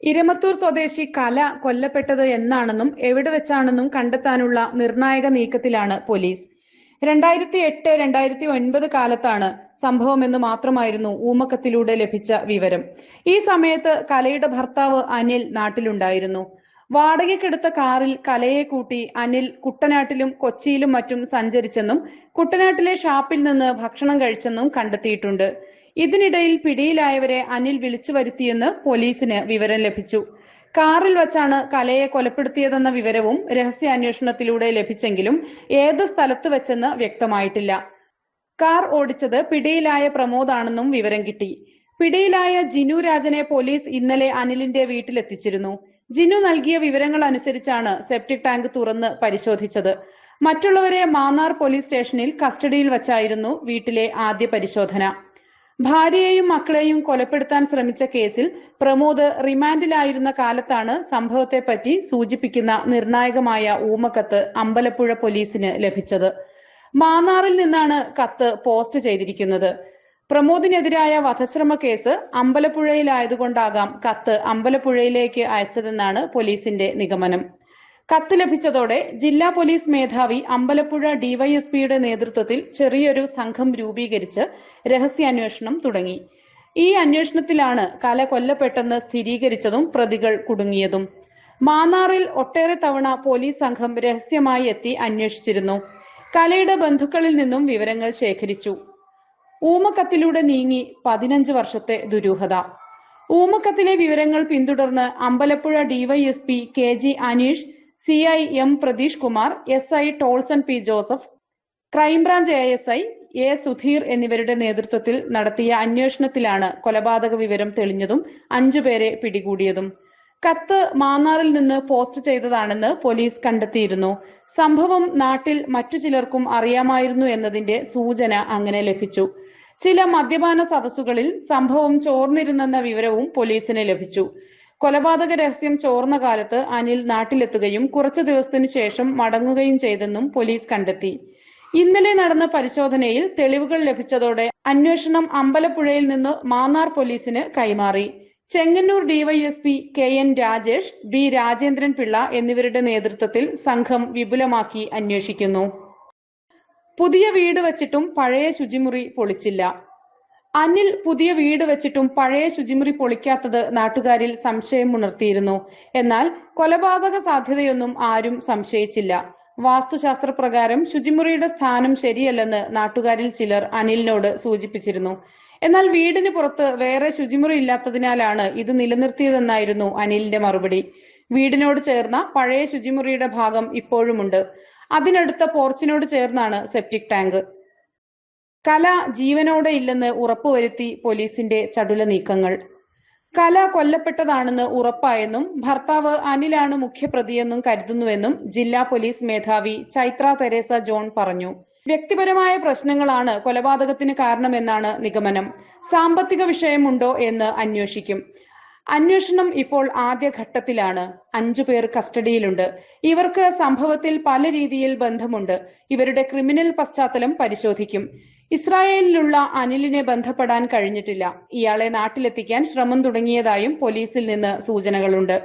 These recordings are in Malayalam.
ഇരമത്തൂർ സ്വദേശി കല കൊല്ലപ്പെട്ടത് എന്നാണെന്നും എവിടെ വെച്ചാണെന്നും കണ്ടെത്താനുള്ള നിർണായക നീക്കത്തിലാണ് പോലീസ്. രണ്ടായിരത്തി എട്ട് രണ്ടായിരത്തി ഒൻപത് കാലത്താണ് സംഭവമെന്ന് മാത്രമായിരുന്നു ഊമക്കത്തിലൂടെ ലഭിച്ച വിവരം. ഈ സമയത്ത് കലയുടെ ഭർത്താവ് അനിൽ നാട്ടിലുണ്ടായിരുന്നു. വാടകയ്ക്കെടുത്ത കാറിൽ കലയെ കൂട്ടി അനിൽ കുട്ടനാട്ടിലും കൊച്ചിയിലും മറ്റും സഞ്ചരിച്ചെന്നും കുട്ടനാട്ടിലെ ഷാപ്പിൽ നിന്ന് ഭക്ഷണം കഴിച്ചെന്നും കണ്ടെത്തിയിട്ടുണ്ട്. ഇതിനിടയിൽ പിടിയിലായവരെ അനിൽ വിളിച്ചു വരുത്തിയെന്ന് പോലീസിന് വിവരം ലഭിച്ചു. കാറിൽ വച്ചാണ് കലയെ കൊലപ്പെടുത്തിയതെന്ന വിവരവും രഹസ്യാന്വേഷണത്തിലൂടെ ലഭിച്ചെങ്കിലും ഏത് സ്ഥലത്ത് വെച്ചെന്ന് വ്യക്തമായിട്ടില്ല. കാർ ഓടിച്ചത് പിടിയിലായ പ്രമോദാണെന്നും വിവരം കിട്ടി. പിടിയിലായ ജിനു രാജനെ പോലീസ് ഇന്നലെ അനിലിന്റെ വീട്ടിലെത്തിച്ചിരുന്നു. ജിനു നൽകിയ വിവരങ്ങൾ അനുസരിച്ചാണ് സെപ്റ്റിക് ടാങ്ക് തുറന്ന് പരിശോധിച്ചത്. മറ്റുള്ളവരെ മാന്നാർ പോലീസ് സ്റ്റേഷനിൽ കസ്റ്റഡിയിൽ വച്ചായിരുന്നു വീട്ടിലെ ആദ്യ പരിശോധന. ഭാര്യയെയും മക്കളെയും കൊലപ്പെടുത്താൻ ശ്രമിച്ച കേസിൽ പ്രമോദ് റിമാൻഡിലായിരുന്ന കാലത്താണ് സംഭവത്തെപ്പറ്റി സൂചിപ്പിക്കുന്ന നിർണായകമായ ഊമക്കത്ത് അമ്പലപ്പുഴ പോലീസിന് ലഭിച്ചത്. മാന്നാറിൽ നിന്നാണ് കത്ത് പോസ്റ്റ് ചെയ്തിരിക്കുന്നത്. പ്രമോദിനെതിരായ വധശ്രമ കേസ് അമ്പലപ്പുഴയിലായതുകൊണ്ടാകാം കത്ത് അമ്പലപ്പുഴയിലേക്ക് അയച്ചതെന്നാണ് പോലീസിന്റെ നിഗമനം. കത്ത് ലഭിച്ചതോടെ ജില്ലാ പോലീസ് മേധാവി അമ്പലപ്പുഴ ഡിവൈഎസ്പിയുടെ നേതൃത്വത്തിൽ ചെറിയൊരു സംഘം രൂപീകരിച്ച് രഹസ്യാന്വേഷണം തുടങ്ങി. ഈ അന്വേഷണത്തിലാണ് കല കൊല്ലപ്പെട്ടെന്ന് സ്ഥിരീകരിച്ചതും പ്രതികൾ കുടുങ്ങിയതും. മാന്നാറിൽ ഒട്ടേറെ തവണ പോലീസ് സംഘം രഹസ്യമായി എത്തി അന്വേഷിച്ചിരുന്നു. കലയുടെ ബന്ധുക്കളിൽ നിന്നും വിവരങ്ങൾ ശേഖരിച്ചു. ഊമക്കത്തിലൂടെ നീങ്ങി പതിനഞ്ച് വർഷത്തെ ദുരൂഹത. ഊമക്കത്തിലെ വിവരങ്ങൾ പിന്തുടർന്ന് Ambalappuzha DYSP K G Aneesh C I M Pratheesh Kumar S I Tolson P Joseph crime branch A S I A Sudheer എന്നിവരുടെ നേതൃത്വത്തിൽ നടത്തിയ അന്വേഷണത്തിലാണ് കൊലപാതക വിവരം തെളിഞ്ഞതും അഞ്ചുപേരെ പിടികൂടിയതും. കത്ത് മാന്നാറിൽ നിന്ന് പോസ്റ്റ് ചെയ്തതാണെന്ന് പോലീസ് കണ്ടെത്തിയിരുന്നു. സംഭവം നാട്ടിൽ മറ്റു ചിലർക്കും അറിയാമായിരുന്നു എന്നതിന്റെ സൂചന അങ്ങനെ ലഭിച്ചു. ചില മദ്യപാന സദസ്സുകളിൽ സംഭവം ചോർന്നിരുന്നെന്ന വിവരവും പോലീസിന് ലഭിച്ചു. കൊലപാതക രഹസ്യം ചോർന്ന കാലത്ത് അനിൽ നാട്ടിലെത്തുകയും കുറച്ചു ദിവസത്തിനു ശേഷം മടങ്ങുകയും ചെയ്തെന്നും പോലീസ് കണ്ടെത്തി. ഇന്നലെ നടന്ന പരിശോധനയിൽ തെളിവുകൾ ലഭിച്ചതോടെ അന്വേഷണം അമ്പലപ്പുഴയിൽ നിന്ന് മാന്നാർ പോലീസിന് കൈമാറി. Chengannur DYSP K N Rajesh B Rajendran Pillai എന്നിവരുടെ നേതൃത്വത്തിൽ സംഘം വിപുലമാക്കി അന്വേഷിക്കുന്നു. പുതിയ വീട് വച്ചിട്ടും പഴയ ശുചിമുറി പൊളിച്ചില്ല. അനിൽ പുതിയ വീട് വെച്ചിട്ടും പഴയ ശുചിമുറി പൊളിക്കാത്തത് നാട്ടുകാരിൽ സംശയം ഉണർത്തിയിരുന്നു. എന്നാൽ കൊലപാതക സാധ്യതയൊന്നും ആരും സംശയിച്ചില്ല. വാസ്തുശാസ്ത്ര പ്രകാരം ശുചിമുറിയുടെ സ്ഥാനം ശരിയല്ലെന്ന് നാട്ടുകാരിൽ ചിലർ അനിലിനോട് സൂചിപ്പിച്ചിരുന്നു. എന്നാൽ വീടിന് പുറത്ത് വേറെ ശുചിമുറി ഇല്ലാത്തതിനാലാണ് ഇത് നിലനിർത്തിയതെന്നായിരുന്നു അനിലിന്റെ മറുപടി. വീടിനോട് ചേർന്ന പഴയ ശുചിമുറിയുടെ ഭാഗം ഇപ്പോഴുമുണ്ട്. അതിനടുത്ത പോർച്ചിനോട് ചേർന്നാണ് സെപ്റ്റിക് ടാങ്ക്. കല ജീവനോടെ ഇല്ലെന്ന് ഉറപ്പുവരുത്തി പോലീസിന്റെ ചടുല നീക്കങ്ങൾ. കല കൊല്ലപ്പെട്ടതാണെന്ന് ഉറപ്പായെന്നും ഭർത്താവ് അനിലാണ് മുഖ്യപ്രതിയെന്നും കരുതുന്നുവെന്നും ജില്ലാ പോലീസ് മേധാവി ചൈത്ര തെരേസ ജോൺ പറഞ്ഞു. വ്യക്തിപരമായ പ്രശ്നങ്ങളാണ് കൊലപാതകത്തിന് കാരണമെന്നാണ് നിഗമനം. സാമ്പത്തിക വിഷയമുണ്ടോ എന്ന് അന്വേഷിക്കും. അന്വേഷണം ഇപ്പോൾ ആദ്യഘട്ടത്തിലാണ്. അഞ്ചു പേർ കസ്റ്റഡിയിലുണ്ട്. ഇവർക്ക് സംഭവത്തിൽ പല രീതിയിൽ ബന്ധമുണ്ട്. ഇവരുടെ ക്രിമിനൽ പശ്ചാത്തലം പരിശോധിക്കും. ഇസ്രായേലിലുള്ള അനിലിനെ ബന്ധപ്പെടാൻ കഴിഞ്ഞിട്ടില്ല. ഇയാളെ നാട്ടിലെത്തിക്കാൻ ശ്രമം തുടങ്ങിയതായും പോലീസിൽ നിന്ന് സൂചനകളുണ്ട്.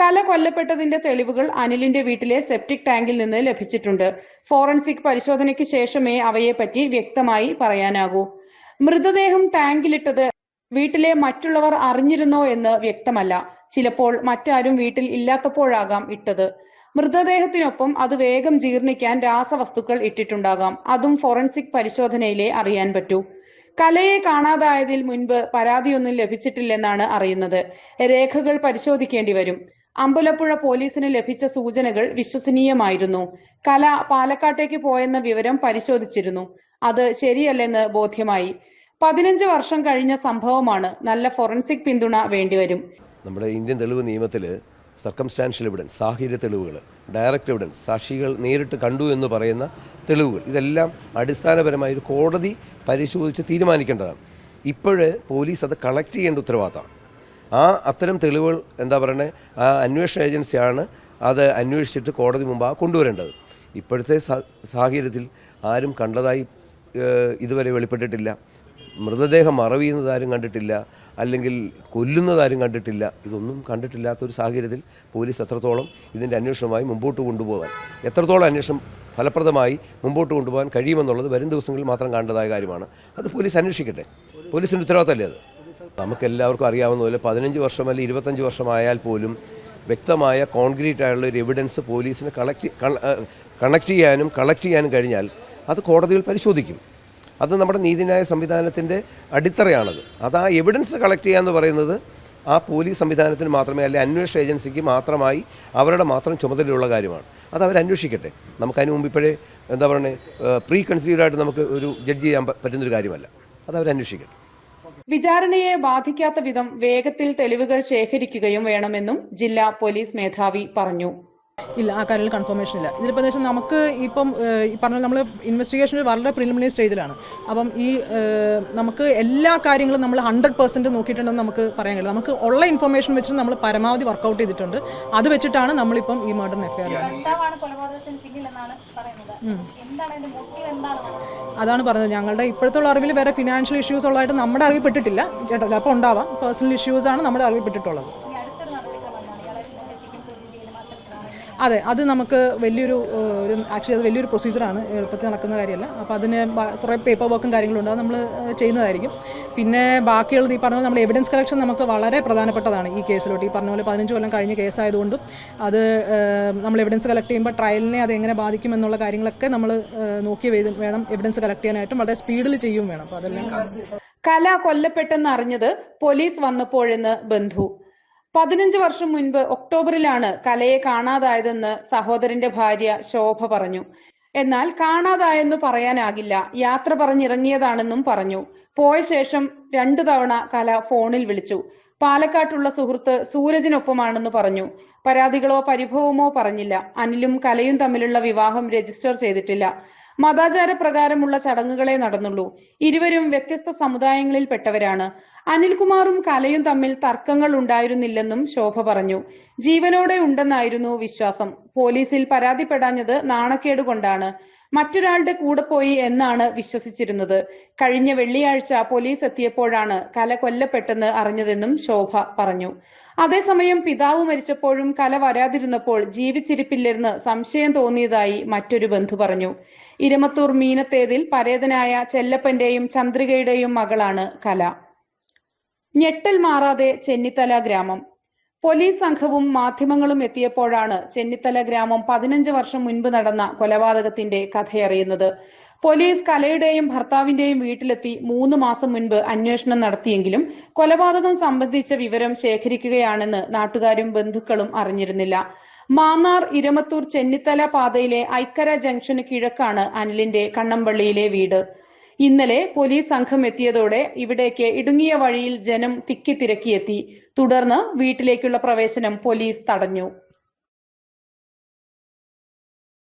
കല കൊല്ലപ്പെട്ടതിന്റെ തെളിവുകൾ അനിലിന്റെ വീട്ടിലെ സെപ്റ്റിക് ടാങ്കിൽ നിന്ന് ലഭിച്ചിട്ടുണ്ട്. ഫോറൻസിക് പരിശോധനയ്ക്ക് ശേഷമേ അവയെപ്പറ്റി വ്യക്തമായി പറയാനാകൂ. മൃതദേഹം ടാങ്കിലിട്ടത് വീട്ടിലെ മറ്റുള്ളവർ അറിഞ്ഞിരുന്നോ എന്ന് വ്യക്തമല്ല. ചിലപ്പോൾ മറ്റാരും വീട്ടിൽ ഇല്ലാത്തപ്പോഴാകാം ഇട്ടത്. മൃതദേഹത്തിനൊപ്പം അത് വേഗം ജീർണിക്കാൻ രാസവസ്തുക്കൾ ഇട്ടിട്ടുണ്ടാകാം. അതും ഫോറൻസിക് പരിശോധനയിലെ അറിയാൻ പറ്റൂ. കലയെ കാണാതായതിൽ മുൻപ് പരാതിയൊന്നും ലഭിച്ചിട്ടില്ലെന്നാണ് അറിയുന്നത്. രേഖകൾ പരിശോധിക്കേണ്ടി വരും. അമ്പലപ്പുഴ പോലീസിന് ലഭിച്ച സൂചനകൾ വിശ്വസനീയമായിരുന്നു. കല പാലക്കാട്ടേക്ക് പോയെന്ന വിവരം പരിശോധിച്ചിരുന്നു. അത് ശരിയല്ലെന്ന് ബോധ്യമായി. പതിനഞ്ച് വർഷം കഴിഞ്ഞ സംഭവമാണ് നല്ല ഫോറൻസിക് പിന്തുണ വേണ്ടിവരും. നമ്മുടെ ഇന്ത്യൻ തെളിവ് നിയമത്തിൽ സർക്കംസ്റ്റാൻഷ്യൽ എവിഡൻസ് സാഹചര്യ തെളിവുകൾ ഡയറക്റ്റ് എവിഡൻസ് സാക്ഷികൾ നേരിട്ട് കണ്ടു എന്ന് പറയുന്ന തെളിവുകൾ. ഇതെല്ലാം അടിസ്ഥാനപരമായി ഒരു കോടതി പരിശോധിച്ച് തീരുമാനിക്കേണ്ടതാണ്. ഇപ്പോഴ് പോലീസ് അത് കളക്ട് ചെയ്യേണ്ട ഉത്തരവാദിത്തമാണ്. ആ അത്തരം തെളിവുകൾ എന്താ പറയണേ? ആ അന്വേഷണ ഏജൻസിയാണ് അത് അന്വേഷിച്ചിട്ട് കോടതി മുമ്പ് കൊണ്ടുവരേണ്ടത്. ഇപ്പോഴത്തെ സാഹചര്യത്തിൽ ആരും കണ്ടതായി ഇതുവരെ വെളിപ്പെട്ടിട്ടില്ല. മൃതദേഹം മറവിയുന്നതാരും കണ്ടിട്ടില്ല അല്ലെങ്കിൽ കൊല്ലുന്നതാരും കണ്ടിട്ടില്ല ഇതൊന്നും കണ്ടിട്ടില്ലാത്തൊരു സാഹചര്യത്തിൽ പോലീസ് എത്രത്തോളം ഇതിന്റെ അന്വേഷണമായി മുമ്പോട്ട് കൊണ്ടുപോകാൻ എത്രത്തോളം അന്വേഷണം ഫലപ്രദമായി മുമ്പോട്ട് കൊണ്ടുപോകാൻ കഴിയുമെന്നുള്ളത് വരും ദിവസങ്ങളിൽ മാത്രം കാണേണ്ടതായ കാര്യമാണ്. അത് പോലീസ് അന്വേഷിക്കട്ടെ. പോലീസിന്റെ ഉത്തരവാദിത്തമല്ലേ അത്? നമുക്കെല്ലാവർക്കും അറിയാവുന്ന പോലെ പതിനഞ്ച് വർഷം അല്ലെങ്കിൽ ഇരുപത്തഞ്ച് വർഷമായാൽ പോലും വ്യക്തമായ കോൺക്രീറ്റ് ആയുള്ള ഒരു എവിഡൻസ് പോലീസിന് കളക്ട് കണക്ട് ചെയ്യാനും കളക്ട് ചെയ്യാനും കഴിഞ്ഞാൽ അത് കോടതിയിൽ പരിശോധിക്കും. അത് നമ്മുടെ നീതിന്യായ സംവിധാനത്തിന്റെ അടിത്തറയാണത്. അത് ആ എവിഡൻസ് കളക്ട് ചെയ്യുക എന്ന് പറയുന്നത് ആ പോലീസ് സംവിധാനത്തിന് മാത്രമേ അല്ലെ അന്വേഷണ ഏജൻസിക്ക് മാത്രമായി അവരുടെ മാത്രം ചുമതലയുള്ള കാര്യമാണ്. അത് അവർ അന്വേഷിക്കട്ടെ. നമുക്കതിന് മുമ്പ് ഇപ്പോഴേ എന്താ പറയുക പ്രീ കൺസീവ്ഡായിട്ട് നമുക്ക് ഒരു ജഡ്ജ് ചെയ്യാൻ പറ്റുന്നൊരു കാര്യമല്ല. അത് അവർ അന്വേഷിക്കട്ടെ. വിചാരണയെ ബാധിക്കാത്ത വിധം വേഗത്തിൽ തെളിവുകൾ ശേഖരിക്കുകയും വേണമെന്നും ജില്ലാ പോലീസ് മേധാവി പറഞ്ഞു. ഇല്ല ആ കാര്യത്തിൽ കൺഫർമേഷൻ ഇല്ല. ഇതിലിപ്പോൾ എന്താ വെച്ചാൽ നമുക്ക് ഇപ്പം ഈ പറഞ്ഞ നമ്മൾ ഇൻവെസ്റ്റിഗേഷൻ വളരെ പ്രിലിമിനറി സ്റ്റേജിലാണ് അപ്പം ഈ നമുക്ക് എല്ലാ കാര്യങ്ങളും നമ്മൾ ഹൺഡ്രഡ് പെർസെന്റ് നോക്കിയിട്ടുണ്ടെന്ന് നമുക്ക് പറയാൻ കഴിയില്ല. നമുക്ക് ഉള്ള ഇൻഫർമേഷൻ വെച്ചിട്ട് നമ്മൾ പരമാവധി വർക്കൗട്ട് ചെയ്തിട്ടുണ്ട്. അത് വെച്ചിട്ടാണ് നമ്മളിപ്പം ഈ മർഡറിന് എഫ് ഐ അതാണ് പറഞ്ഞത്. ഞങ്ങളുടെ ഇപ്പോഴത്തുള്ള അറിവിൽ വേറെ ഫിനാൻഷ്യൽ ഇഷ്യൂസ് ഉള്ളതായിട്ട് നമ്മുടെ അറിവിൽ പെട്ടിട്ടില്ല. ചേട്ടാ അപ്പോൾ ഉണ്ടാവാം. പേഴ്സണൽ ഇഷ്യൂസാണ് നമ്മുടെ അറിവിൽ പെട്ടിട്ടുള്ളത്. അതെ അത് നമുക്ക് വലിയൊരു ഒരു ആക്ച്വലി അത് വലിയൊരു പ്രൊസീജിയറാണ് എളുപ്പത്തിൽ നടക്കുന്ന കാര്യമല്ല. അപ്പോൾ അതിന് കുറേ പേപ്പർ വർക്കും കാര്യങ്ങളുണ്ട് അത് നമ്മൾ ചെയ്യുന്നതായിരിക്കും. പിന്നെ ബാക്കിയുള്ളത് ഈ പറഞ്ഞ പോലെ നമ്മുടെ എവിഡൻസ് കളക്ഷൻ നമുക്ക് വളരെ പ്രധാനപ്പെട്ടതാണ് ഈ കേസിലോട്ട് ഈ പറഞ്ഞ പോലെ പതിനഞ്ച് കൊല്ലം കഴിഞ്ഞ കേസായതുകൊണ്ടും അത് നമ്മൾ എവിഡൻസ് കളക്ട് ചെയ്യുമ്പോൾ ട്രയലിനെ അത് എങ്ങനെ ബാധിക്കും എന്നുള്ള കാര്യങ്ങളൊക്കെ നമ്മൾ നോക്കി വേണം എവിഡൻസ് കളക്ട് ചെയ്യാനായിട്ടും വളരെ സ്പീഡിൽ ചെയ്യും വേണം. അപ്പോൾ അതെല്ലാം കല കൊല്ലപ്പെട്ടെന്ന് അറിഞ്ഞത് പോലീസ് വന്നപ്പോഴെന്ന് ബന്ധു. പതിനഞ്ച് വർഷം മുൻപ് ഒക്ടോബറിലാണ് കലയെ കാണാതായതെന്ന് സഹോദരന്റെ ഭാര്യ ശോഭ പറഞ്ഞു. എന്നാൽ കാണാതായെന്ന് പറയാനാകില്ല. യാത്ര പറഞ്ഞിറങ്ങിയതാണെന്നും പറഞ്ഞു. പോയ ശേഷം രണ്ടു തവണ കല ഫോണിൽ വിളിച്ചു. പാലക്കാട്ടുള്ള സുഹൃത്ത് സൂരജിനൊപ്പമാണെന്ന് പറഞ്ഞു. പരാതികളോ പരിഭവമോ പറഞ്ഞില്ല. അനിലും കലയും തമ്മിലുള്ള വിവാഹം രജിസ്റ്റർ ചെയ്തിട്ടില്ല. മതാചാര പ്രകാരമുള്ള ചടങ്ങുകളെ നടന്നുള്ളൂ. ഇരുവരും വ്യത്യസ്ത സമുദായങ്ങളിൽപ്പെട്ടവരാണ്. അനിൽകുമാറും കലയും തമ്മിൽ തർക്കങ്ങൾ ഉണ്ടായിരുന്നില്ലെന്നും ശോഭ പറഞ്ഞു. ജീവനോടെ ഉണ്ടെന്നായിരുന്നു വിശ്വാസം. പോലീസിൽ പരാതിപ്പെടാഞ്ഞത് നാണക്കേട് കൊണ്ടാണ്. മറ്റൊരാളുടെ കൂടെ പോയി എന്നാണ് വിശ്വസിച്ചിരുന്നത്. കഴിഞ്ഞ വെള്ളിയാഴ്ച പോലീസ് എത്തിയപ്പോഴാണ് കല കൊല്ലപ്പെട്ടെന്ന് അറിഞ്ഞതെന്നും ശോഭ പറഞ്ഞു. അതേസമയം പിതാവ് മരിച്ചപ്പോഴും കല വരാതിരുന്നപ്പോൾ ജീവിച്ചിരിപ്പില്ലെന്ന് സംശയം തോന്നിയതായി മറ്റൊരു ബന്ധു പറഞ്ഞു. ഇരമത്തൂർ മീനത്തേതിൽ പരേതനായ ചെല്ലപ്പന്റെയും ചന്ദ്രികയുടെയും മകളാണ് കല. ഞെട്ടൽ മാറാതെ ചെന്നിത്തല ഗ്രാമം. പോലീസ് സംഘവും മാധ്യമങ്ങളും എത്തിയപ്പോഴാണ് ചെന്നിത്തല ഗ്രാമം പതിനഞ്ച് വർഷം മുൻപ് നടന്ന കൊലപാതകത്തിന്റെ കഥയറിയുന്നത്. പോലീസ് കലയുടെയും ഭർത്താവിന്റെയും വീട്ടിലെത്തി മൂന്ന് മാസം മുൻപ് അന്വേഷണം നടത്തിയെങ്കിലും കൊലപാതകം സംബന്ധിച്ച വിവരം ശേഖരിക്കുകയാണെന്ന് നാട്ടുകാരും ബന്ധുക്കളും അറിഞ്ഞിരുന്നില്ല. മാന്നാർ ഇരമത്തൂർ ചെന്നിത്തല പാതയിലെ ഐക്കര ജംഗ്ഷന് കിഴക്കാണ് അനിലിന്റെ കണ്ണമ്പള്ളിയിലെ വീട്. ഇന്നലെ പോലീസ് സംഘം എത്തിയതോടെ ഇവിടേക്ക് ഇടുങ്ങിയ വഴിയിൽ ജനം തിക്കിത്തിരക്കിയെത്തി തുടർന്ന് വീട്ടിലേക്കുള്ള പ്രവേശനം പോലീസ് തടഞ്ഞു